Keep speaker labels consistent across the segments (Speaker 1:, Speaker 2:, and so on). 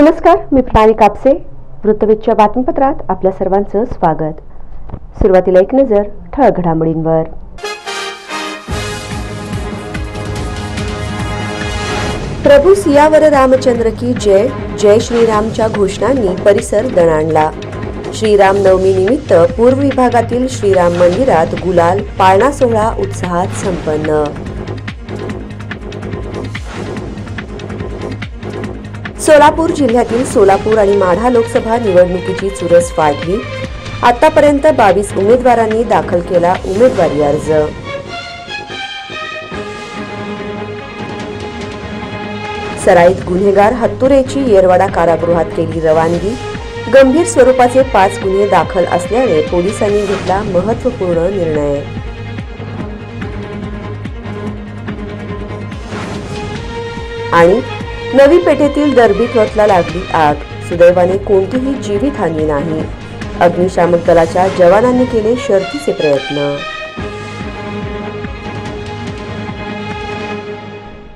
Speaker 1: नमस्कार मी प्राणी कापसे वृत्तवेधच्या बातमीपत्रात आपल्या सर्वांचं स्वागत. सुरुवातीला एक नजर ठळक घडामोडींवर. प्रभू सियावर रामचंद्र की जय जय श्रीरामच्या घोषणांनी परिसर दणाणला. श्रीराम नवमी निमित्त पूर्व विभागातील श्रीराम मंदिरात गुलाल पाळणा सोहळा उत्साहात संपन्न. सोलापूर जिल्ह्यातील सोलापूर आणि माढा लोकसभा निवडणुकीची चुरस वाढली आतापर्यंत बावीस उमेदवारांनी दाखल केला उमेदवारी अर्ज. सराईत गुन्हेगार हत्तुरेची येरवाडा कारागृहात केली रवानगी. गंभीर स्वरूपाचे पाच गुन्हे दाखल असल्याने पोलिसांनी घेतला महत्त्वपूर्ण निर्णय. आणि नवी पेठेतील दरबी क्लॉथला लागली आग. सुदैवाने कोणतीही जीवितहानी नाही. अग्निशामक दलाच्या जवानांनी केले शर्थीचे प्रयत्न.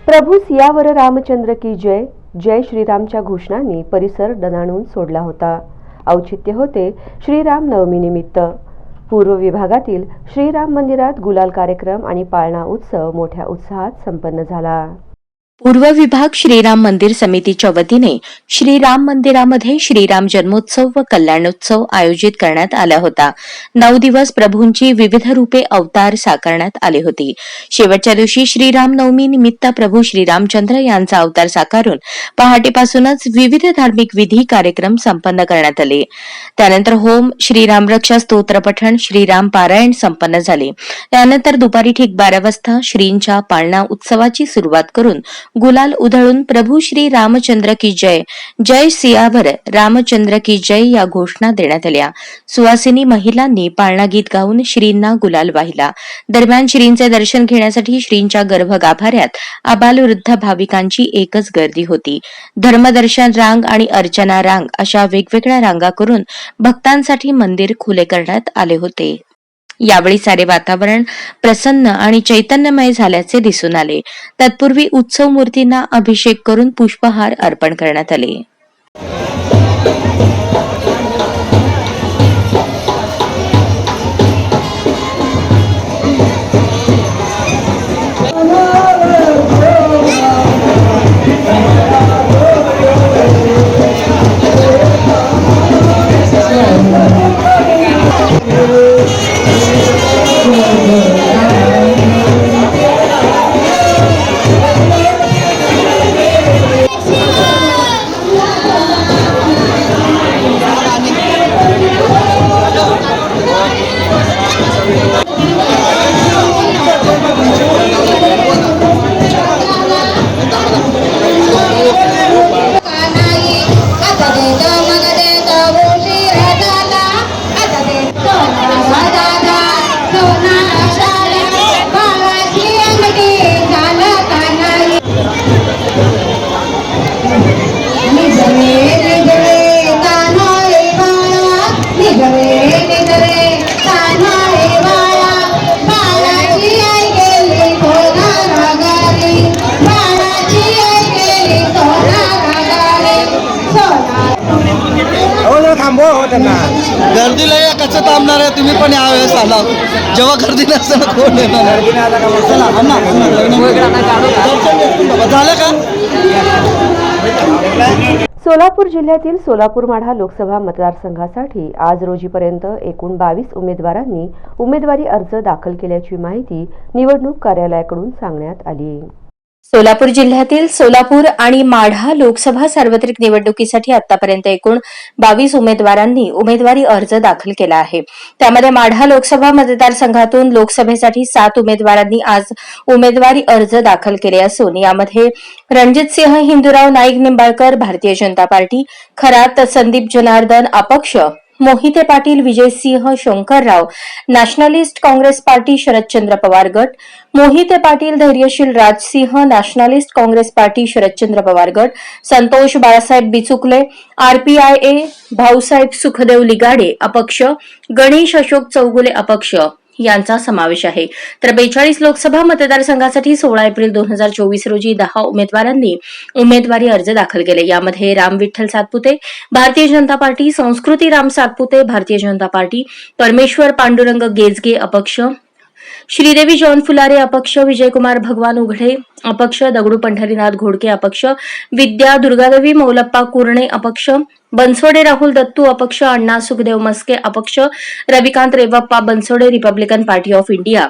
Speaker 1: प्रभू सियावर रामचंद्र की जय जय श्रीरामच्या घोषणांनी परिसर दणाणून सोडला होता. औचित्य होते श्रीराम नवमीनिमित्त. पूर्व विभागातील श्रीराम मंदिरात गुलाल कार्यक्रम आणि पाळणा उत्सव मोठ्या उत्साहात संपन्न झाला.
Speaker 2: पूर्व विभाग श्रीराम मंदिर समितीच्या वतीने श्रीराम मंदिरामध्ये श्रीराम जन्मोत्सव व कल्याणोत्सव आयोजित करण्यात आला होता. नऊ दिवस प्रभूंची विविध रूपे अवतार साकारण्यात आले होते. शेवटच्या दिवशी श्रीराम नवमी निमित्त प्रभू श्रीरामचंद्र यांचा अवतार साकारून पहाटेपासूनच विविध धार्मिक विधी कार्यक्रम संपन्न करण्यात आले. त्यानंतर होम श्रीराम रक्षा स्तोत्र पठण श्रीराम पारायण संपन्न झाले. त्यानंतर दुपारी ठीक बारा वाजता श्रींच्या पाळणा उत्सवाची सुरुवात करून गुलाल उधळून प्रभू श्री रामचंद्र की जय. जय सियावर रामचंद्र की जय या घोषणा देण्यात आल्या. सुवासिनी महिलांनी पाळणा गीत गाऊन श्रींना गुलाल वाहिला. दरम्यान श्रींचे दर्शन घेण्यासाठी श्रींच्या गर्भगाभाऱ्यात आबालवृद्ध भाविकांची एकच गर्दी होती. धर्मदर्शन रांग आणि अर्चना रांग अशा वेगवेगळ्या रांगा करून भक्तांसाठी मंदिर खुले करण्यात आले होते. यावेळी सारे वातावरण प्रसन्न आणि चैतन्यमय झाल्याचे दिसून आले. तत्पूर्वी उत्सव मूर्तींना अभिषेक करून पुष्पहार अर्पण करण्यात आले.
Speaker 3: कसं थांबणार आहे तुम्ही पण यावेळेस आला. जेव्हा गर्दी नसेल कोण येणार? चला अण्णा, झालं का?
Speaker 1: सोलापूर जिल्ह्यातील सोलापूर माढा लोकसभा मतदारसंघासाठी आज रोजीपर्यंत एकूण बावीस उमेदवारांनी उमेदवारी अर्ज दाखल केल्याची माहिती निवडणूक कार्यालयाकडून सांगण्यात आली सोलापूर जिल्ह्यातील सोलापूर आणि माढा लोकसभा सार्वत्रिक निवडणुकीसाठी आतापर्यंत एकूण बावीस उमेदवारांनी उमेदवारी अर्ज दाखल केला आहे. त्यामध्ये माढा लोकसभा मतदारसंघातून लोकसभेसाठी सात उमेदवारांनी आज उमेदवारी अर्ज दाखल केले असून यामध्ये रणजितसिंह हिंदूराव नाईक निंबाळकर भारतीय जनता पार्टी खरात संदीप जनार्दन अपक्ष Mohite Patil Vijaysinh Shankarrao Nationalist Congress Party Sharadchandra Pawar गट Mohite Patil Dhairyasheel Rajsinh Nationalist Congress Party Sharadchandra Pawar गट संतोष बाळासाहेब बिचुकले आरपीआयए भाऊसाहेब सुखदेव लिगाडे अपक्ष गणेश अशोक चौगुले अपक्ष.
Speaker 2: यांचा समावेश आहे. तर बेचाळीस लोकसभा मतदारसंघासाठी सोळा एप्रिल दोन हजार चोवीस रोजी दहा उमेदवारांनी उमेदवारी अर्ज दाखल केले. यामध्ये राम विठ्ठल सातपुते भारतीय जनता पार्टी संस्कृती राम सातपुते भारतीय जनता पार्टी परमेश्वर पांडुरंग गेजगे अपक्ष श्रीदेवी जॉन फुलारे अपक्ष विजयकुमार भगवान उघडे अपक्ष दगडू पंढरीनाथ घोडके अपक्ष विद्या दुर्गादेवी मौलप्पा कुर्णे अपक्ष बनसोडे राहुल दत्तू अपक्ष अण्णा सुखदेव मस्के अपक्ष Ravikant Revappa Bansode Republican Party of India.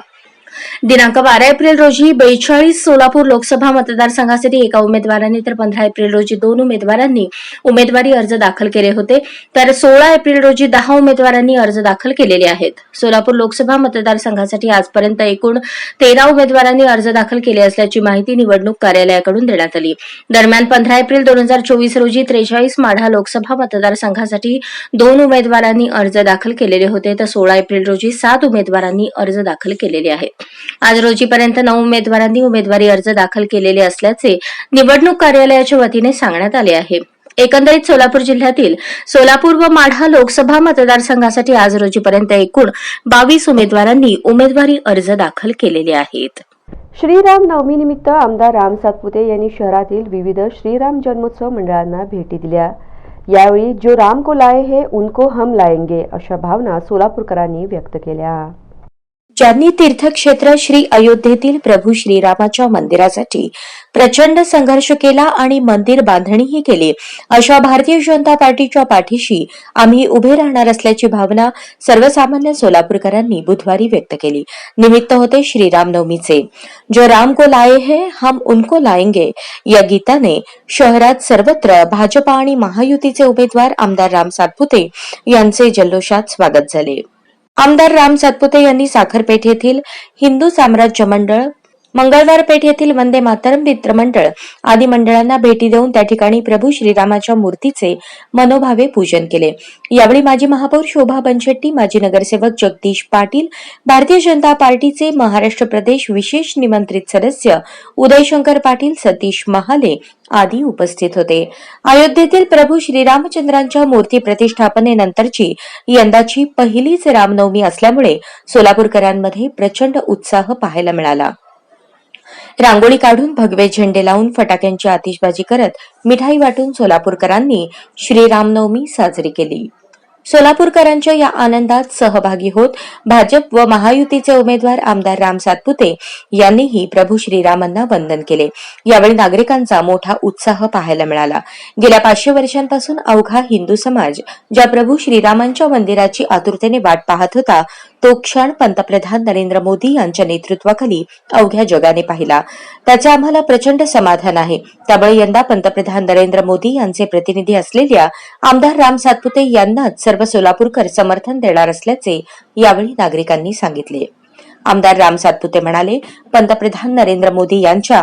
Speaker 2: दिनांक बारा एप्रिल रोजी बेचाळीस सोलापूर लोकसभा मतदारसंघासाठी एका उमेदवारांनी तर पंधरा एप्रिल रोजी दोन उमेदवारांनी उमेदवारी अर्ज दाखल केले होते. तर सोळा एप्रिल रोजी दहा उमेदवारांनी अर्ज दाखल केलेले आहेत. सोलापूर लोकसभा मतदारसंघासाठी आजपर्यंत एकूण तेरा उमेदवारांनी अर्ज दाखल केले असल्याची माहिती निवडणूक कार्यालयाकडून देण्यात आली. दरम्यान पंधरा एप्रिल दोन हजार चोवीस रोजी त्रेचाळीस माढा लोकसभा मतदारसंघासाठी दोन उमेदवारांनी अर्ज दाखल केलेले होते. तर सोळा एप्रिल रोजी सात उमेदवारांनी अर्ज दाखल केलेले आहेत. आज रोजीपर्यंत नऊ उमेदवारांनी उमेदवारी अर्ज दाखल केलेले असल्याचे निवडणूक कार्यालयाच्या वतीने सांगण्यात आले आहे. एकंदरीत सोलापूर जिल्ह्यातील सोलापूर व माढा लोकसभा मतदारसंघासाठी आज रोजीपर्यंत एकूण बावीस उमेदवारांनी उमेदवारी अर्ज दाखल केलेले आहेत.
Speaker 1: श्रीराम नवमीनिमित्त आमदार राम सातपुते यांनी शहरातील विविध श्रीराम जन्मोत्सव मंडळांना भेटी दिल्या. यावेळी जो राम को लाए हे उनको हम लाएंगे अशा भावना सोलापूरकरांनी व्यक्त केल्या.
Speaker 2: ज्यांनी तीर्थक्षेत्र श्री अयोध्येतील प्रभू श्रीरामाच्या मंदिरासाठी प्रचंड संघर्ष केला आणि मंदिर बांधणीही केली. अशा भारतीय जनता पार्टीच्या पाठीशी आम्ही उभे राहणार असल्याची भावना सर्वसामान्य सोलापूरकरांनी बुधवारी व्यक्त केली. निमित्त होते श्रीरामनवमीचे. जो राम को लाए है हम उनको लाएंगे या गीताने शहरात सर्वत्र भाजपा आणि महायुतीचे उमेदवार आमदार राम सातपुते यांचे जल्लोषात स्वागत झाले. आमदार राम सातपुते यांनी साखरपेठ येथील हिंदू साम्राज्य मंडळ मंगळवार पेठ येथील वंदे मातरम मित्रमंडळ आदी मंडळांना भेटी देऊन त्या ठिकाणी प्रभू श्रीरामाच्या मूर्तीचे मनोभावे पूजन केले. यावेळी माजी महापौर शोभा बनशेट्टी माजी नगरसेवक जगदीश पाटील भारतीय जनता पार्टीचे महाराष्ट्र प्रदेश विशेष निमंत्रित सदस्य उदयशंकर पाटील सतीश महाले आदी उपस्थित होते. अयोध्येतील प्रभू श्रीरामचंद्रांच्या मूर्ती प्रतिष्ठापनेनंतरची यंदाची पहिलीच रामनवमी असल्यामुळे सोलापूरकरांमध्ये प्रचंड उत्साह पाहायला मिळाला. रांगोळी काढून भगवे झेंडे लावून फटाक्यांची आतिषबाजी करत मिठाई वाटून सोलापूरकरांनी श्रीरामनवमी साजरी केली. सोलापूरकरांच्या या आनंदात सहभागी होत भाजप व महायुतीचे उमेदवार आमदार राम सातपुते यांनीही प्रभू श्रीरामांना वंदन केले. यावेळी नागरिकांचा मोठा उत्साह पाहायला मिळाला. गेल्या पाचशे वर्षांपासून अवघा हिंदू समाज ज्या प्रभू श्रीरामांच्या मंदिराची आतुरतेने वाट पाहत होता तो क्षण पंतप्रधान नरेंद्र मोदी यांच्या नेतृत्वाखाली अवघ्या जगाने पाहिला. त्याचे आम्हाला प्रचंड समाधान आहे. त्यामुळे यंदा पंतप्रधान नरेंद्र मोदी यांचे प्रतिनिधी असलेल्या आमदार राम सातपुते यांनाच सर्व सोलापूरकर समर्थन देणार असल्याचे यावेळी नागरिकांनी सांगितले. आमदार राम सातपुते म्हणाले पंतप्रधान नरेंद्र मोदी यांच्या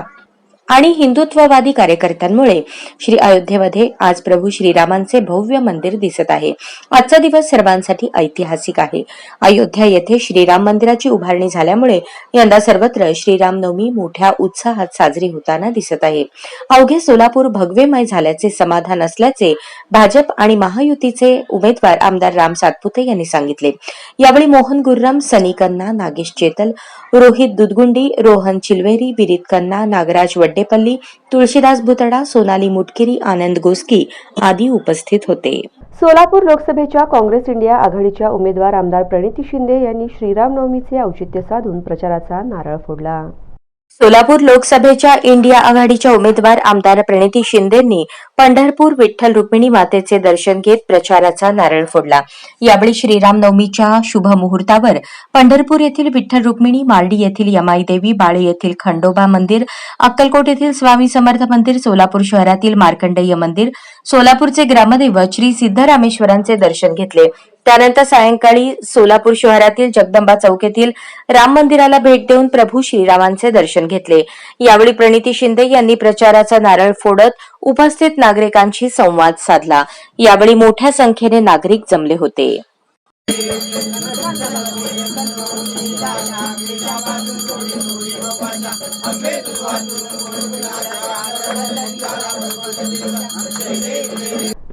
Speaker 2: आणि हिंदुत्ववादी कार्यकर्त्यांमुळे श्री अयोध्येमध्ये आज प्रभू श्रीरामांचे भव्य मंदिर दिसत आहे. आजचा दिवस सर्वांसाठी ऐतिहासिक आहे. अयोध्या येथे श्रीराम मंदिराची उभारणी झाल्यामुळे यंदा सर्वत्र श्रीरामनवमी मोठ्या उत्साहात साजरी होताना दिसत आहे. अवघे सोलापूर भगवेमय झाल्याचे समाधान असल्याचे भाजप आणि महायुतीचे उमेदवार आमदार राम सातपुते यांनी सांगितले. यावेळी मोहन गुर्रम सनी कन्ना नागेश चेतल रोहित दुधगुंडी रोहन चिलवेरी बिरीत कन्ना नागराज वड्डे वड्डेपल्ली तुळशीदास भुतडा सोनाली मुटकिरी आनंद गोस्की आदी उपस्थित होते.
Speaker 1: सोलापूर लोकसभेच्या काँग्रेस इंडिया आघाडीच्या उमेदवार आमदार प्रणिती शिंदे यांनी श्रीरामनवमीचे औचित्य साधून प्रचाराचा नारळ फोडला.
Speaker 2: सोलापूर लोकसभेच्या इंडिया आघाडीच्या उमेदवार आमदार प्रणिती शिंदेंनी पंढरपूर विठ्ठल रुक्मिणी मातेचे दर्शन घेत प्रचाराचा नारळ फोडला. यावेळी श्रीरामनवमीच्या शुभ मुहूर्तावर पंढरपूर येथील विठ्ठल रुक्मिणी मार्डी येथील यमाईदेवी बाळे येथील खंडोबा मंदिर अक्कलकोट येथील स्वामी समर्थ मंदिर सोलापूर शहरातील मार्कंडेय मंदिर सोलापूरचे ग्रामदैवत श्री सिद्धरामेश्वरांचे दर्शन घेतले. त्यानंतर सायंकाळी सोलापूर शहरातील जगदंबा चौक येथील राम मंदिराला भेट देऊन प्रभू श्रीरामांचे दर्शन घेतले. यावेळी प्रणिती शिंदे यांनी प्रचाराचा नारळ फोडत उपस्थित नागरिकांशी संवाद साधला. यावेळी मोठ्या संख्येने नागरिक जमले होते.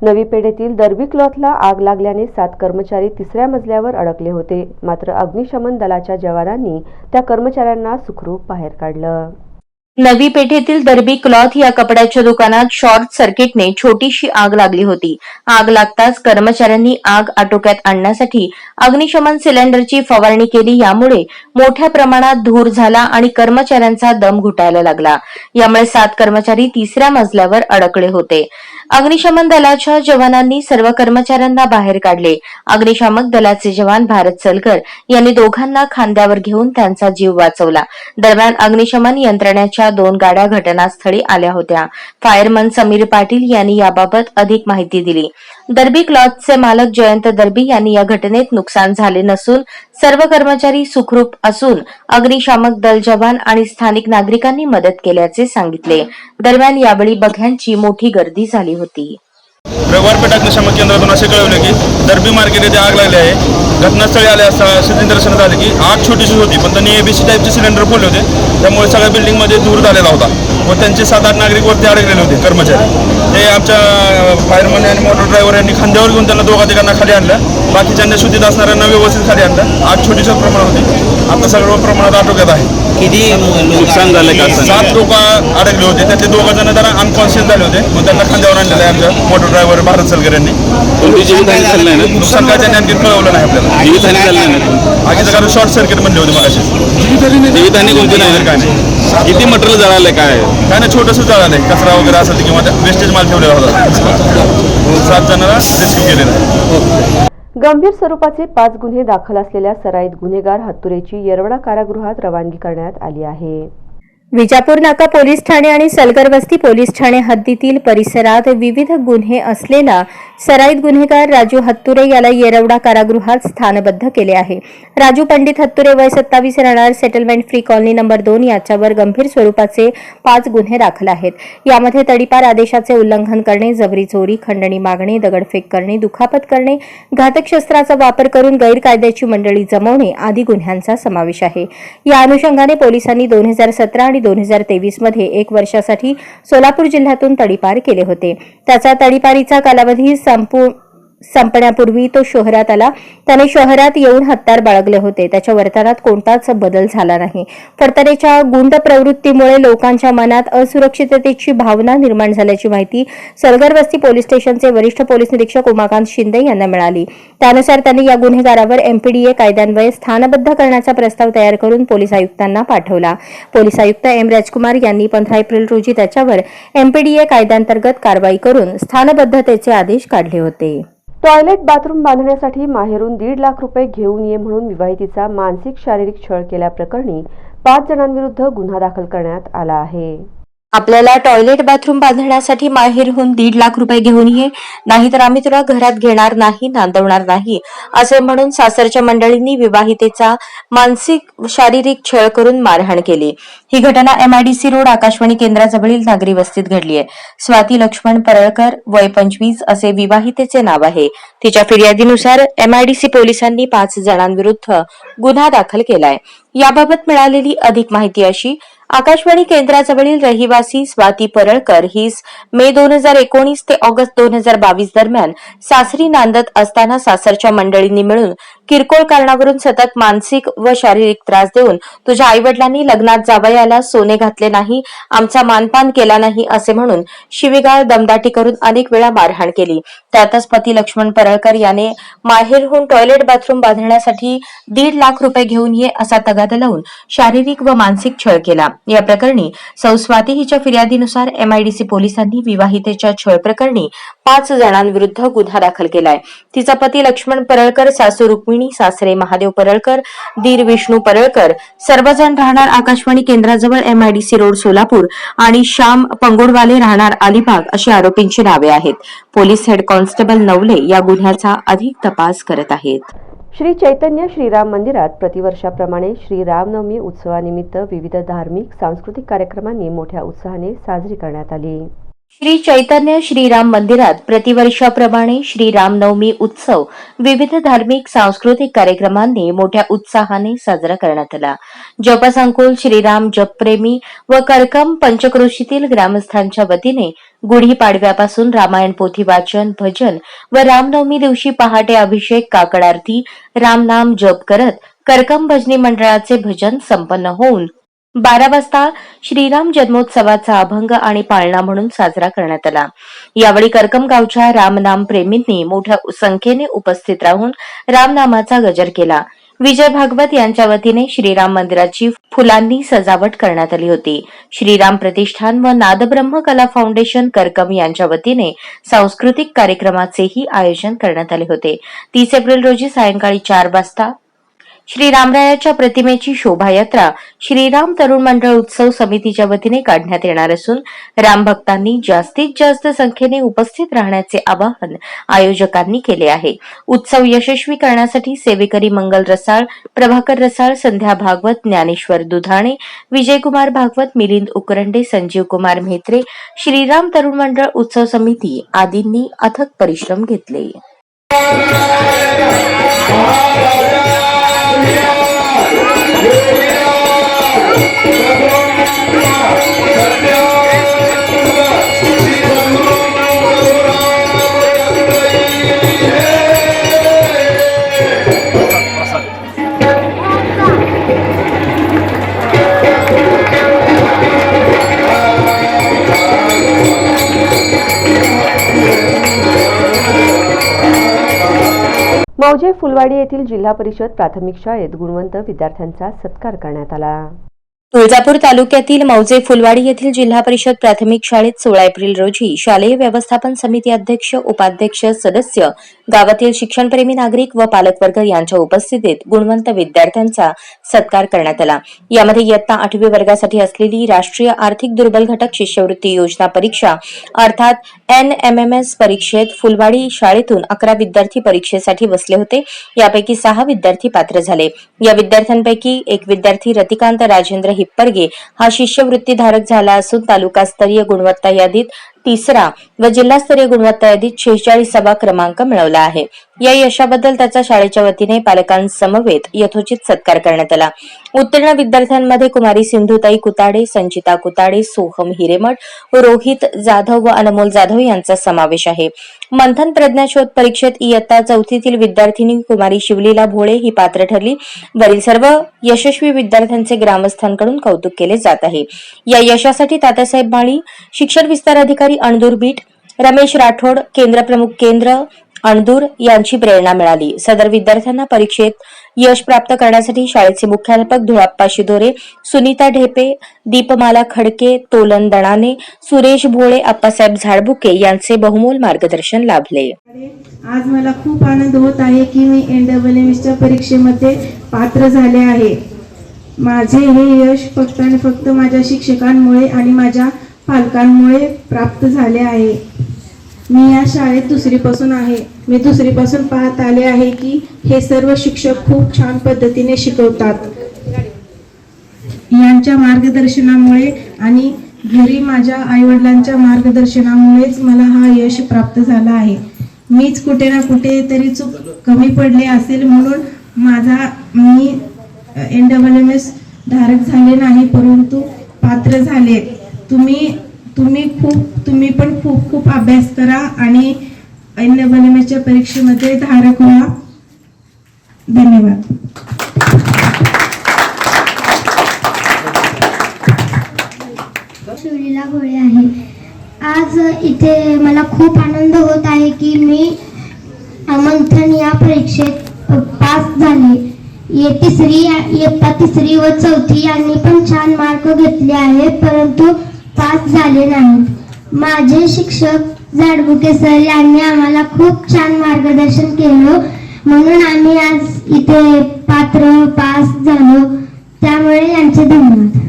Speaker 1: नवी पेढेतील दर्बी क्लॉथला आग लागल्याने सात कर्मचारी तिसऱ्या मजल्यावर अडकले होते. मात्र अग्निशमन दलाच्या जवानांनी त्या कर्मचाऱ्यांना सुखरूप बाहेर काढलं.
Speaker 2: नवी पेठेतील दर्बी क्लॉथ या कपड्याच्या दुकानात शॉर्ट सर्किटने छोटीशी आग लागली होती. आग लागताच कर्मचाऱ्यांनी आग आटोक्यात आणण्यासाठी अग्निशमन सिलेंडरची फवारणी केली. यामुळे मोठ्या प्रमाणात धूर झाला आणि कर्मचाऱ्यांचा दम घुटायला लागला. यामुळे सात कर्मचारी तिसऱ्या मजल्यावर अडकले होते. अग्निशमन दलाच्या जवानांनी सर्व कर्मचाऱ्यांना बाहेर काढले. अग्निशामक दलाचे जवान भारत सलकर यांनी दोघांना खांद्यावर घेऊन त्यांचा जीव वाचवला. दरम्यान अग्निशमन यंत्रणेच्या दोन गाड्या घटनास्थळी आल्या होत्या. फायरमन समीर पाटील यांनी याबाबत अधिक माहिती दिली. दर्बी क्लॉथचे मालक जयंत दर्बी यांनी या घटनेत नुकसान झाले नसून सर्व कर्मचारी सुखरूप असून अग्निशामक दल जवान आणि स्थानिक नागरिकांनी मदत केल्याचे सांगितले. दरम्यान यावेळी बघ्यांची मोठी गर्दी झाली होती.
Speaker 4: रविवारपेठ अग्निशामक केंद्रातून असे कळवले की दर्बी मार्केट येथे आग लागली आहे. घटनास्थळी आले असता असे निदर्शनात आले की आग छोटीशी होती पण त्यांनी एबीसी टाईपचे सिलेंडर फोडले होते. त्यामुळे सगळ्या बिल्डिंगमध्ये धूर झालेला होता व त्यांचे सात आठ नागरिक वरती अडकलेले होते कर्मचारी. ते आमच्या फायरमॅन आणि मोटर ड्रायव्हर यांनी खांद्यावर घेऊन त्यांना दोघा तिघांना खाली आणलं. बाकीच्यांना शुद्धीत असणाऱ्यांना व्यवस्थित खाली आणलं. आग छोटीशा प्रमाणात होती. आता सर्व प्रमाणात आटोक्यात आहे.
Speaker 5: किती नुकसान झालं का
Speaker 4: सात लोक अडकले होते. त्यातले दोघं जण जरा अनकॉन्शियस झाले होते. मग त्यांना खांद्यावर आणलेलं आहे आमच्या मोटर ड्रायव्हर भारत सलकर यांनी
Speaker 5: कोणती जीवितहानी झाली नाही ना
Speaker 4: नुकसान काय त्यांनी आणखी कळवलं नाही आपल्याला.
Speaker 5: जीवितहानी झाली नाही. ना
Speaker 4: आगीचं कारण शॉर्ट सर्किट म्हणले होते मगाशी.
Speaker 5: जीवितहानी कोणती नाही?
Speaker 4: काय
Speaker 5: ना?
Speaker 4: नाही.
Speaker 5: किती मटेरियल जळालंय काय?
Speaker 4: काय नाही छोटंसं जळालंय. कचरा वगैरे असेल किंवा वेस्टेज माल ठेवलेला होता. सात जणांना रेस्क्यू केलेला. आहे
Speaker 1: गंभीर स्वरूपाचे पाच गुन्हे दाखल असलेल्या सराईत गुन्हेगार हत्तुरेची येरवडा कारागृहात रवानगी करण्यात आली आहे.
Speaker 6: विजापूर नाका पोलीस ठाणे आणि सलगर वस्ती पोलीस ठाणे हद्दीतील परिसरात विविध गुन्हे असलेला सराईत गुन्हेगार राजू हत्तुरे याला येरवडा कारागृहात स्थानबद्ध केले आहे. राजू पंडित हत्तुरे वय सत्तावीस राहणार सेटलमेंट फ्री कॉलनी नंबर दोन याच्यावर गंभीर स्वरूपाचे पाच गुन्हे दाखल आहेत. यामध्ये तडीपार आदेशाचे उल्लंघन करणे जबरी चोरी खंडणी मागणे दगडफेक करणे दुखापत करणे घातक शस्त्राचा वापर करून गैरकायद्याची मंडळी जमवणे आदी गुन्ह्यांचा समावेश आहे. या अनुषंगाने पोलिसांनी दोन हजार सतरा आणि दोन हजार तेवीसमध्ये एक वर्षासाठी सोलापूर जिल्ह्यातून तडीपार केले होते. त्याचा तडीपारीचा कालावधी संपू संपण्यापूर्वी तो शहरात आला. त्याने शहरात येऊन हत्यार बाळगले होते. त्याच्या वर्तनात कोणताच बदल झाला नाही. फडतरेच्या गुंड प्रवृत्तीमुळे लोकांच्या मनात असुरक्षिततेची भावना निर्माण झाल्याची माहिती सलगर वस्ती पोलीस स्टेशनचे वरिष्ठ पोलीस निरीक्षक उमाकांत शिंदे यांना मिळाली. त्यानुसार त्यांनी या गुन्हेगारावर एमपीडीए कायद्यान्वये स्थानबद्ध करण्याचा प्रस्ताव तयार करून पोलीस आयुक्तांना पाठवला. पोलीस आयुक्त एम राजकुमार यांनी पंधरा एप्रिल रोजी त्याच्यावर एमपीडीए कायद्यांतर्गत कारवाई करून स्थानबद्धतेचे आदेश काढले होते.
Speaker 1: टॉयलेट बाथरूम बांधण्यासाठी माहेरून दीड लाख रुपये घेऊन ये म्हणून विवाहितीचा मानसिक शारीरिक छळ केल्याप्रकरणी पाच जणांविरुद्ध गुन्हा दाखल करण्यात आला आहे.
Speaker 2: आपल्याला टॉयलेट बाथरूम बांधण्यासाठी माहेरहून दीड लाख रुपये घेऊन ये. नाहीतर आम्ही तुला घरात घेणार नाही नांदवणार नाही. असे म्हणून सासरच्या मंडळींनी विवाहितेचा मानसिक शारीरिक छळ करून मारहाण केली. ही घटना एमआयडीसी रोड आकाशवाणी केंद्राजवळील नागरी वस्तीत घडली आहे. स्वाती लक्ष्मण परळकर वय पंचवीस असे विवाहितेचे नाव आहे. तिच्या फिर्यादीनुसार एमआयडीसी पोलिसांनी पाच जणांविरुद्ध गुन्हा दाखल केलाय. याबाबत मिळालेली अधिक माहिती अशी आकाशवाणी केंद्राजवळील रहिवासी स्वाती परळकर ही मे दोन हजार एकोणीस ते ऑगस्ट दोन हजार बावीस दरम्यान सासरी नांदत असताना सासरच्या मंडळींनी मिळून किरकोळ कारणावरून सतत मानसिक व शारीरिक त्रास देऊन तुझ्या आईवडिलांनी लग्नात जावयाला सोने घातले नाही आमचा मानपान केला नाही असे म्हणून शिवीगाळ दमदाटी करून अनेक वेळा मारहाण केली. त्यातच पती लक्ष्मण परळकर याने माहेरहून टॉयलेट बाथरूम बांधण्यासाठी दीड लाख रुपये घेऊन ये असा तगादा लावून शारीरिक व मानसिक छळ केला. या प्रकरणी सौ स्वाती हिच्या फिर्यादीनुसार एमआयडीसी पोलिसांनी विवाहितेच्या छळ प्रकरणी पाच जणांविरुद्ध गुन्हा दाखल केलाय. तिचा पती लक्ष्मण परळकर सासू रुक्मिणी सासरे महादेव परळकर दीर विष्णू परळकर सर्वजण राहणार आकाशवाणी केंद्राजवळ एमआयडीसी रोड सोलापूर आणि श्याम पंगोडवाले राहणार अलिबाग अशी आरोपींची नावे आहेत. पोलीस हेड कॉन्स्टेबल नवले या गुन्ह्याचा अधिक तपास करत आहेत.
Speaker 1: श्री चैतन्य श्रीराम मंदिरात प्रतिवर्षाप्रमाणे श्री रामनवमी उत्सवानिमित्त विविध धार्मिक सांस्कृतिक कार्यक्रमांनी मोठ्या उत्साहाने साजरी करण्यात आली.
Speaker 2: श्री चैतन्य श्रीराम मंदिरात प्रतिवर्षाप्रमाणे श्रीरामनवमी उत्सव विविध धार्मिक सांस्कृतिक कार्यक्रमांनी मोठ्या उत्साहाने साजरा करण्यात आला. जपसंकुल श्रीराम जपप्रेमी व करकम पंचक्रोशीतील ग्रामस्थांच्या वतीने गुढीपाडव्यापासून रामायण पोथी वाचन भजन व रामनवमी दिवशी पहाटे अभिषेक काकडारती रामनाम जप करत करकम भजनी मंडळाचे भजन संपन्न होऊन बारा वाजता श्रीराम जन्मोत्सवाचा अभंग आणि पाळणा म्हणून साजरा करण्यात आला. यावेळी करकम गावच्या रामनाम प्रेमींनी मोठ्या संख्येने उपस्थित राहून रामनामाचा गजर केला. विजय भागवत यांच्या वतीने श्रीराम मंदिराची फुलांनी सजावट करण्यात आली होती. श्रीराम प्रतिष्ठान व नादब्रह्म कला फाउंडेशन करकम यांच्या वतीने सांस्कृतिक कार्यक्रमाचेही आयोजन करण्यात आले होते. तीस एप्रिल रोजी सायंकाळी चार वाजता श्रीरामरायाच्या प्रतिमेची शोभायात्रा श्रीराम तरुण मंडळ उत्सव समितीच्या वतीने काढण्यात येणार असून रामभक्तांनी जास्तीत जास्त संख्येने उपस्थित राहण्याचे आवाहन आयोजकांनी केले आहे. उत्सव यशस्वी करण्यासाठी सेवेकरी मंगल रसाळ प्रभाकर रसाळ संध्या भागवत ज्ञानेश्वर दुधाणे विजयकुमार भागवत मिलिंद उकरंडे संजीव कुमार म्हेत्रे श्रीराम तरुण मंडळ उत्सव समिती आदींनी अथक परिश्रम घेतले. Hallelujah! Hallelujah!
Speaker 1: मौजे फुलवाडी येथील जिल्हा परिषद प्राथमिक शाळेत गुणवंत विद्यार्थ्यांचा सत्कार करण्यात आला.
Speaker 2: तुळजापूर तालुक्यातील मौजे फुलवाडी येथील जिल्हा परिषद प्राथमिक शाळेत सोळा एप्रिल रोजी शालेय व्यवस्थापन समिती अध्यक्ष उपाध्यक्ष सदस्य गावातील शिक्षणप्रेमी नागरिक व पालकवर्ग यांच्या उपस्थितीत गुणवंत विद्यार्थ्यांचा सत्कार करण्यात आला. यामध्ये इयत्ता आठवी वर्गासाठी असलेली राष्ट्रीय आर्थिक दुर्बल घटक शिष्यवृत्ती योजना परीक्षा अर्थात एनएमएमएस परीक्षेत फुलवाडी शाळेतून अकरा विद्यार्थी परीक्षेसाठी बसले होते. यापैकी सहा विद्यार्थी पात्र झाले. या विद्यार्थ्यांपैकी एक विद्यार्थी रतिकांत राजेंद्र हिप्परगे हा शिष्यवृत्तीधारक झाला असून तालुकास्तरीय गुणवत्ता यादीत तिसरा व जिल्हास्तरीय गुणवत्ता यादीत शेहेचाळीसावा क्रमांक मिळवला आहे. या यशाबद्दल त्याचा शाळेच्या वतीने पालकांसमवेत यथोचित सत्कार करण्यात आला. उत्तीर्ण विद्यार्थ्यांमध्ये कुमारी सिंधुताई कुताडे संचिता कुताडे सोहम हिरेमठ रोहित जाधव व अनमोल जाधव यांचा समावेश आहे. मंथन प्रज्ञाशोध परीक्षेत इयत्ता चौथीतील विद्यार्थिनी कुमारी शिवलीला भोळे ही पात्र ठरली. वरील सर्व यशस्वी विद्यार्थ्यांचे ग्रामस्थांकडून कौतुक केले जात आहे. या यशासाठी तात्यासाहेब माळी शिक्षण विस्तार अधिकारी अणदूर बीट रमेश राठोड केंद्रप्रमुख केंद्र अणदूर यांची प्रेरणा मिळाली. सदर विद्यार्थ्यांना परीक्षेत यश प्राप्त करण्यासाठी शाळेचे मुख्याध्यापक धुळाप्पा शिदोरे सुनीता ढेपे दीपमाला खडके तोलन दणाने सुरेश भोळे अप्पासाहेब झाडबुके यांचे बहुमोल मार्गदर्शन लाभले.
Speaker 7: आज मला खूप आनंद होत आहे की मी एन डबल परीक्षेमध्ये पात्र झाले आहे. माझे हे यश फक्त आणि फक्त माझ्या शिक्षकांमुळे आणि माझ्या पालकांमुळे प्राप्त झाले आहे. मी या शाळेत दुसरीपासून आहे. मी दुसरीपासून पाहत आले आहे की हे सर्व शिक्षक खूप छान पद्धतीने शिकवतात. यांच्या मार्गदर्शनामुळे आणि घरी माझ्या आईवडिलांच्या मार्गदर्शनामुळेच मला हा यश प्राप्त झाला आहे. मीच कुठे ना कुठे तरी चूक कमी पडले असेल म्हणून माझा मी एन डब्ल्यू एम एस धारक झाले नाही परंतु पात्र झाले. तुम्ही तुम्ही खूप तुम्ही पण खूप खूप अभ्यास करा आणि एन डबल परीक्षेमध्ये धारक व्हा. धन्यवाद.
Speaker 8: शिवलीला भोळे आहे. आज इथे मला खूप आनंद होत आहे की मी आमंत्रण या परीक्षेत पास झाले. ये तिसरी इयत्ता तिसरी व चौथी यांनी पण छान मार्क घेतले आहेत परंतु पास झाले नाहीत माझे शिक्षक झाडबुके सर यांनी आम्हाला खूप छान मार्गदर्शन केलं. म्हणून आम्ही आज इथे पात्र पास झालो. त्यामुळे यांचे धन्यवाद.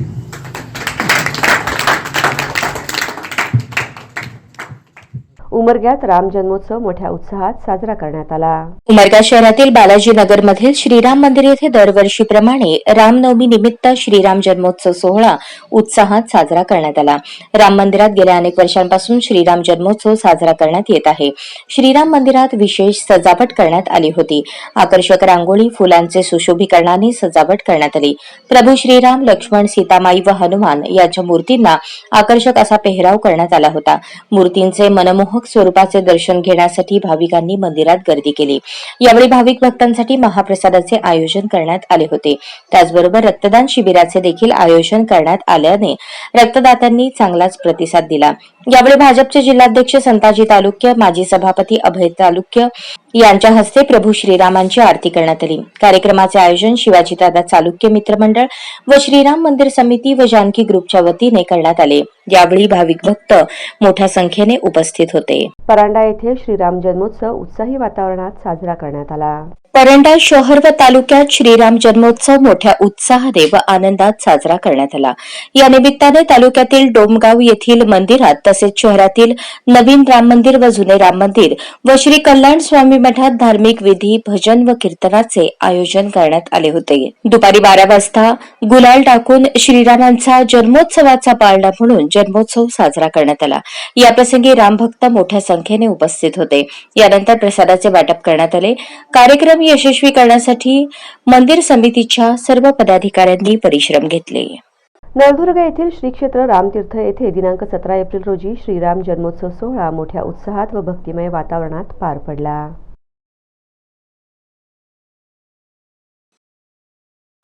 Speaker 1: उमरग्यात राम जन्मोत्सव मोठ्या उत्साहात साजरा करण्यात आला.
Speaker 2: उमरगा शहरातील बालाजी नगरमधील श्रीराम मंदिर येथे दरवर्षीप्रमाणे रामनवमी निमित्त श्रीराम जन्मोत्सव सोहळा उत्साहात साजरा करण्यात आला. राम मंदिरात गेल्या अनेक वर्षांपासून श्रीराम जन्मोत्सव साजरा करण्यात येत आहे. श्रीराम मंदिरात विशेष सजावट करण्यात आली होती. आकर्षक रांगोळी फुलांचे सुशोभीकरणाने सजावट करण्यात आली. प्रभू श्रीराम लक्ष्मण सीतामाई व हनुमान यांच्या मूर्तींना आकर्षक असा पेहराव करण्यात आला होता. मूर्तींचे मनमोहक स्वरूपाचे दर्शन घेण्यासाठी भाविकांनी मंदिरात गर्दी केली. यावेळी भाविक भक्तांसाठी महाप्रसादाचे आयोजन करण्यात आले होते. त्याचबरोबर रक्तदान शिबिराचे देखील आयोजन करण्यात आल्याने रक्तदात्यांनी चांगलाच प्रतिसाद दिला. यावेळी भाजपचे जिल्हाध्यक्ष संताजी तालुक्य माजी सभापती अभय तालुक्य यांच्या हस्ते प्रभू श्रीरामांची आरती करण्यात आली. कार्यक्रमाचे आयोजन शिवाजीदादा चालुक्य मित्रमंडळ व श्रीराम मंदिर समिती व जानकी ग्रुपच्या वतीने करण्यात आले. यावेळी भाविक भक्त मोठ्या संख्येने उपस्थित होते.
Speaker 1: परांडा येथे श्रीराम जन्मोत्सव उत्साही वातावरणात साजरा करण्यात आला.
Speaker 2: परंडा शहर व तालुक्यात श्रीराम जन्मोत्सव मोठ्या उत्साहाने व आनंदात साजरा करण्यात आला. या निमित्ताने तालुक्यातील डोमगाव येथील मंदिरात तसेच शहरातील नवीन राम मंदिर व जुने राम मंदिर व श्री कल्याण स्वामी मठात धार्मिक विधी भजन व कीर्तनाचे आयोजन करण्यात आले होते. दुपारी बारा वाजता गुलाल टाकून श्रीरामांचा जन्मोत्सवाचा पाळणा म्हणून जन्मोत्सव साजरा करण्यात आला. याप्रसंगी रामभक्त मोठ्या संख्येने उपस्थित होते. यानंतर प्रसादाचे वाटप करण्यात आले. कार्यक्रम यशस्वी करण्यासाठी मंदिर समितीच्या सर्व पदाधिकाऱ्यांनी परिश्रम घेतले.
Speaker 1: नळदुर्ग येथील श्री क्षेत्र रामतीर्थ येथे दिनांक सतरा एप्रिल रोजी श्रीराम जन्मोत्सव सोहळा मोठ्या उत्साहात व भक्तिमय वातावरणात पार पडला.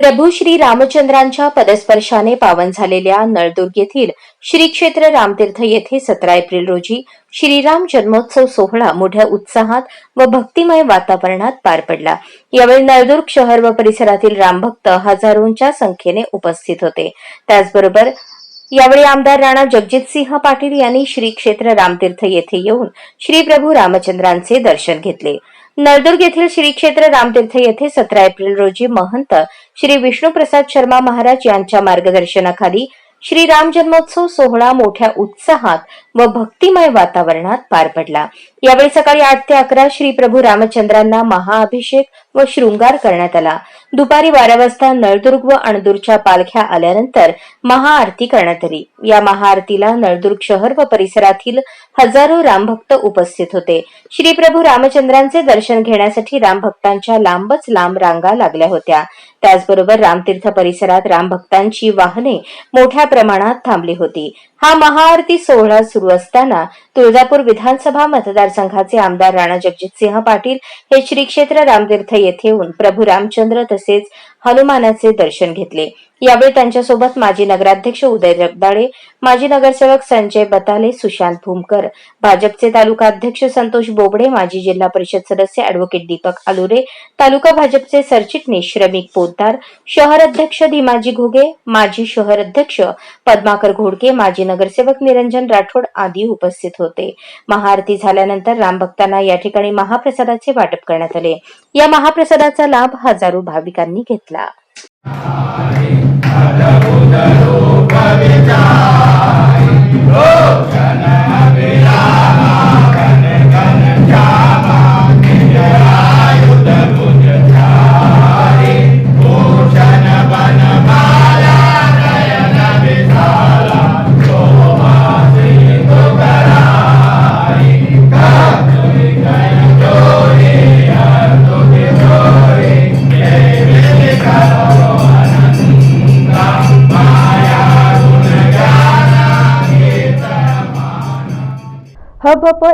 Speaker 2: प्रभू श्री रामचंद्रांच्या पदस्पर्शाने पावन झालेल्या नळदुर्ग येथील श्री क्षेत्र रामतीर्थ येथे सतरा एप्रिल रोजी श्रीराम जन्मोत्सव सोहळा मोठ्या उत्साहात व भक्तिमय वातावरणात पार पडला. यावेळी नळदुर्ग शहर व परिसरातील रामभक्त हजारोंच्या संख्येने उपस्थित होते. त्याचबरोबर यावेळी आमदार राणा जगजितसिंह पाटील यांनी श्री क्षेत्र रामतीर्थ येथे येऊन श्री प्रभू रामचंद्रांचे दर्शन घेतले. नळदुर्ग येथील श्री क्षेत्र रामतीर्थ येथे सतरा एप्रिल रोजी महंत श्री विष्णुप्रसाद शर्मा महाराज यांच्या मार्गदर्शनाखाली श्री राम जन्मोत्सव सोहळा मोठ्या उत्साहात व भक्तिमय वातावरणात पार पडला. यावेळी सकाळी आठ ते अकरा श्री प्रभू रामचंद्रांना महाअभिषेक व शृंगार करण्यात आला. दुपारी बारा वाजता नळदुर्ग व अणदूरच्या पालख्या आल्यानंतर महाआरती करण्यात आली. या महाआरतीला नळदुर्ग शहर व परिसरातील हजारो रामभक्त उपस्थित होते. श्री प्रभू रामचंद्रांचे दर्शन घेण्यासाठी रामभक्तांच्या लांबच लांब रांगा लागल्या होत्या. त्याचबरोबर रामतीर्थ परिसरात रामभक्तांची वाहने मोठ्या प्रमाणात थांबली होती. हा महाआरती सोहळा सुरू असताना तुळजापूर विधानसभा मतदारसंघाचे आमदार राणा जगजितसिंह पाटील हे श्री क्षेत्र रामतीर्थ येथे येऊन प्रभू रामचंद्र तसेच हनुमानाचे दर्शन घेतले. यावेळी त्यांच्यासोबत माजी नगराध्यक्ष उदय जगदाळे माजी नगरसेवक संजय बताले सुशांत भूमकर भाजपचे तालुका अध्यक्ष संतोष बोबडे माजी जिल्हा परिषद सदस्य अॅडव्होकेट दीपक आलुरे तालुका भाजपचे सरचिटणीस श्रमिक पोद्दार शहर अध्यक्ष धीमाजी घुगे माजी शहर अध्यक्ष पद्माकर घोडके माजी नगरसेवक निरंजन राठोड आदी उपस्थित होते. महाआरती झाल्यानंतर रामभक्तांना या ठिकाणी महाप्रसादाचे वाटप करण्यात आले. या महाप्रसादाचा लाभ हजारो भाविकांनी घेतला.
Speaker 1: Hallelujah.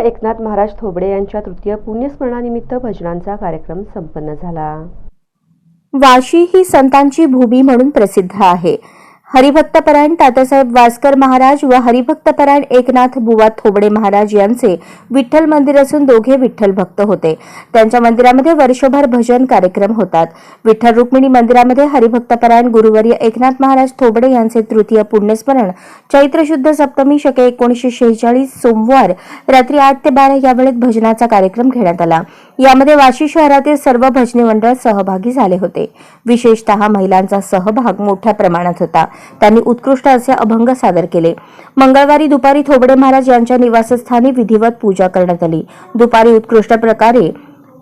Speaker 1: एकनाथ महाराज थोबडे यांच्या तृतीय पुण्यस्मरणानिमित्त भजनांचा कार्यक्रम संपन्न झाला.
Speaker 6: वाशी ही संतांची भूमी म्हणून प्रसिद्ध आहे. हरिभक्तपरायण तात्यासाहेब वासकर महाराज व हरिभक्तपरायण एकनाथ बुवा थोबडे महाराज यांचे विठ्ठल मंदिर असून दोघे विठ्ठल भक्त होते. त्यांच्या मंदिरामध्ये वर्षभर भजन कार्यक्रम होतात. विठ्ठल रुक्मिणी मंदिरामध्ये हरिभक्तपरायण गुरुवर्य एकनाथ महाराज थोबडे यांचे तृतीय पुण्यस्मरण चैत्र शुद्ध सप्तमी शके एकोणीसशे शेहेचाळीस सोमवार रात्री आठ ते बारा या वेळेत भजनाचा कार्यक्रम घेण्यात आला. यामध्ये वाशी शहरातील सर्व भजनी मंडळ सहभागी झाले होते. विशेषतः महिलांचा सहभाग मोठ्या प्रमाणात होता.
Speaker 2: त्यांनी उत्कृष्ट असे अभंग सादर केले. मंगळवारी दुपारी थोबडे महाराज यांच्या निवासस्थानी विधिवत पूजा करण्यात आली. दुपारी उत्कृष्ट प्रकारे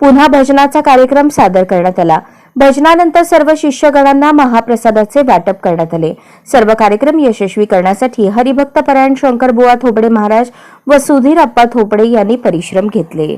Speaker 2: पुन्हा भजनाचा कार्यक्रम सादर करण्यात आला. भजनानंतर सर्व शिष्यगणांना महाप्रसादाचे वाटप करण्यात आले. सर्व कार्यक्रम यशस्वी करण्यासाठी हरिभक्त हरिभक्तपरायण शंकरबुवा थोपडे महाराज व सुधीर अप्पा थोपडे यांनी परिश्रम घेतले.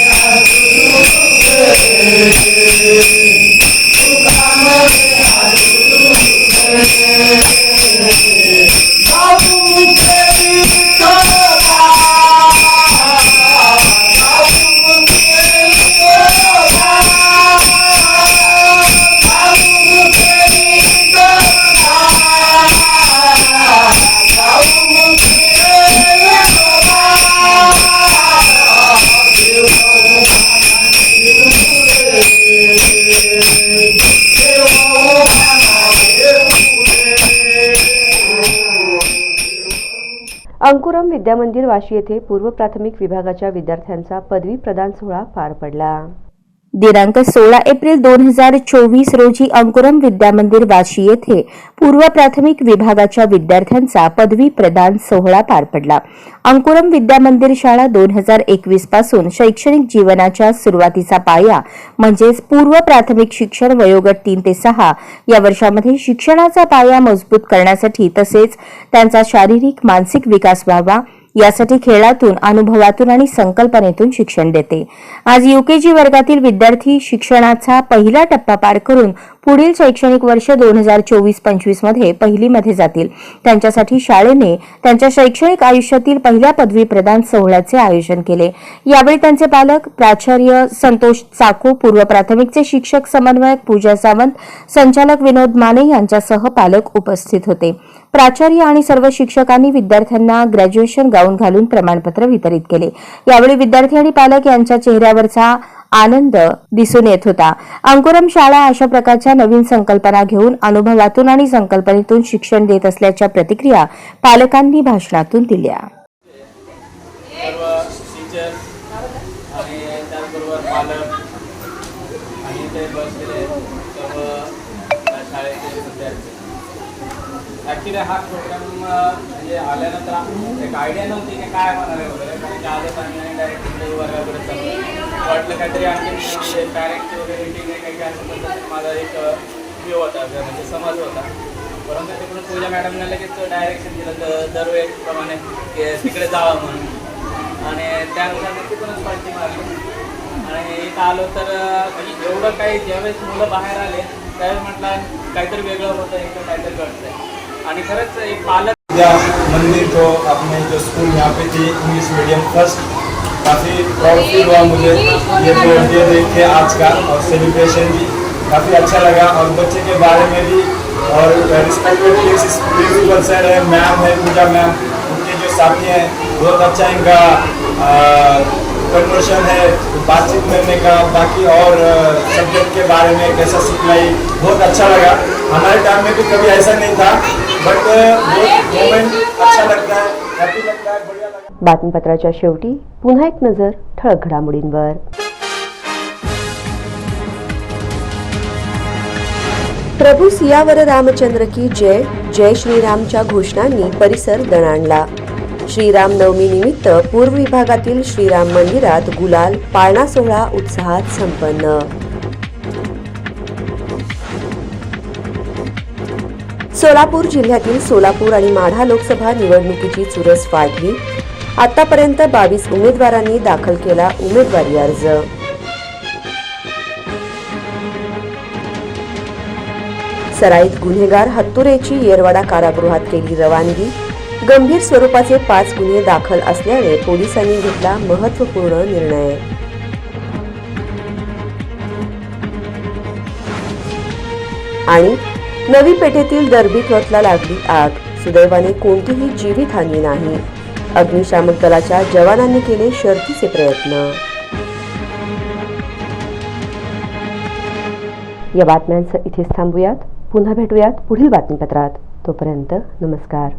Speaker 1: विद्यामंदिर वाशी येथे पूर्व प्राथमिक विभागाच्या विद्यार्थ्यांचा पदवी प्रदान सोहळा पार पडला.
Speaker 2: दिनांक सोळा एप्रिल दोन हजार चोवीस रोजी अंकुरम विद्यामंदिर वाशी येथे पूर्व प्राथमिक विभागाच्या विद्यार्थ्यांचा पदवी प्रदान सोहळा पार पडला. अंकुरम विद्यामंदिर शाळा दोन हजार एकवीसपासून शैक्षणिक जीवनाच्या सुरुवातीचा पाया म्हणजेच पूर्व प्राथमिक शिक्षण वयोगट तीन ते सहा या वर्षामध्ये शिक्षणाचा पाया मजबूत करण्यासाठी तसेच त्यांचा शारीरिक मानसिक विकास व्हावा यासाठी खेळातून अनुभवातून आणि संकल्पनेतून शिक्षण देते. आज युकेजी वर्गातील विद्यार्थी शिक्षणाचा पहिला टप्पा पार करून पुढील शैक्षणिक वर्ष दोन हजार चोवीस पंचवीसमध्ये पहिलीमध्ये जातील. त्यांच्यासाठी शाळेने त्यांच्या शैक्षणिक आयुष्यातील पहिल्या पदवी प्रदान सोहळ्याचे आयोजन केले. यावेळी त्यांचे पालक प्राचार्य संतोष चाको पूर्व प्राथमिकचे शिक्षक समन्वयक पूजा सावंत संचालक विनोद माने यांच्यासह पालक उपस्थित होते. प्राचार्य आणि सर्व शिक्षकांनी विद्यार्थ्यांना ग्रॅज्युएशन गाऊन घालून प्रमाणपत्र वितरित केले. यावेळी विद्यार्थी आणि पालक यांच्या चेहऱ्यावरचा आनंद दिसून येत होता. अंकुरम शाळा अशा प्रकारच्या नवीन संकल्पना घेऊन अनुभवातून आणि संकल्पनेतून शिक्षण देत असल्याच्या प्रतिक्रिया पालकांनी भाषणातून दिल्या
Speaker 9: सर्व टीचर आणि त्याचबरोबर पालक आणि ते बसलेले सर्व त्या शाळेचे विद्यार्थी ॲक्च्युली हा प्रोग्राम म्हणजे आल्यानंतर एक आयडिया नव्हती की काय होणार आहे वगैरे. कारण की आजच आम्ही डायरेक्ट वगैरे चालू वाटलं काहीतरी आणखी डायरेक्ट म्हणजे वगैरे मीटिंग आहे काही काय असं माझा एक व्ह्यू होता म्हणजे समज होता. परंतु तिकडून पूजा मॅडमने लगेच डायरेक्शन दिलं तर दरवेळेप्रमाणे प्रमाणे तिकडे जावं म्हणून. आणि त्यानुसार मग तिकडूनच पार्टी मारली. आणि इथं आलो तर म्हणजे एवढं काही ज्यावेळेस मुलं बाहेर आले त्यावेळेस म्हटलं काहीतरी वेगळं होतं इथं काहीतरी घडतंय.
Speaker 10: मंदिर को अपने जो स्कूल यहाँ पे थी इंग्लिश मीडियम फ़र्स्ट काफ़ी प्राउड फील हुआ मुझे। ये तो ये देख आज का और सेलिब्रेशन भी काफ़ी अच्छा लगा। और बच्चे के बारे में भी और रिस्पेक्टेड प्रिंसिपल सर है मैम है, पूजा मैम उनके जो साथी हैं, बहुत अच्छा इनका कन्वर्शन है, बातचीत करने का। बाकी और सब्जेक्ट के बारे में कैसा सिखलाई बहुत अच्छा लगा। हमारे टाइम में भी कभी ऐसा नहीं था।
Speaker 1: बातमीपत्राच्या शेवटी पुन्हा एक नजर ठळक घडामोडींवर. प्रभू सियावर रामचंद्र की जय जय श्रीरामच्या घोषणांनी परिसर दणाणला. श्रीराम नवमी निमित्त पूर्व विभागातील श्रीराम मंदिरात गुलाल पाळणा सोहळा उत्साहात संपन्न. सोलापूर जिल्ह्यातील सोलापूर आणि माढा लोकसभा निवडणुकीची चुरस वाढली आतापर्यंत बावीस उमेदवारांनी दाखल केला उमेदवारी अर्ज. सराईत गुन्हेगार हत्तुरेची येरवाडा कारागृहात केली रवानगी. गंभीर स्वरूपाचे पाच गुन्हे दाखल असल्याने पोलिसांनी घेतला महत्त्वपूर्ण निर्णय. आणि नवी पेठेतील दर्बी क्लबला लागली आग. सुदैवाने कोणतीही जीवितहानी नाही. अग्निशामक दलाच्या जवानांनी केले शर्थीचे प्रयत्न. या बातम्यांचं इथेच थांबूयात. पुन्हा भेटूयात पुढील बातमीपत्रात. तोपर्यंत नमस्कार.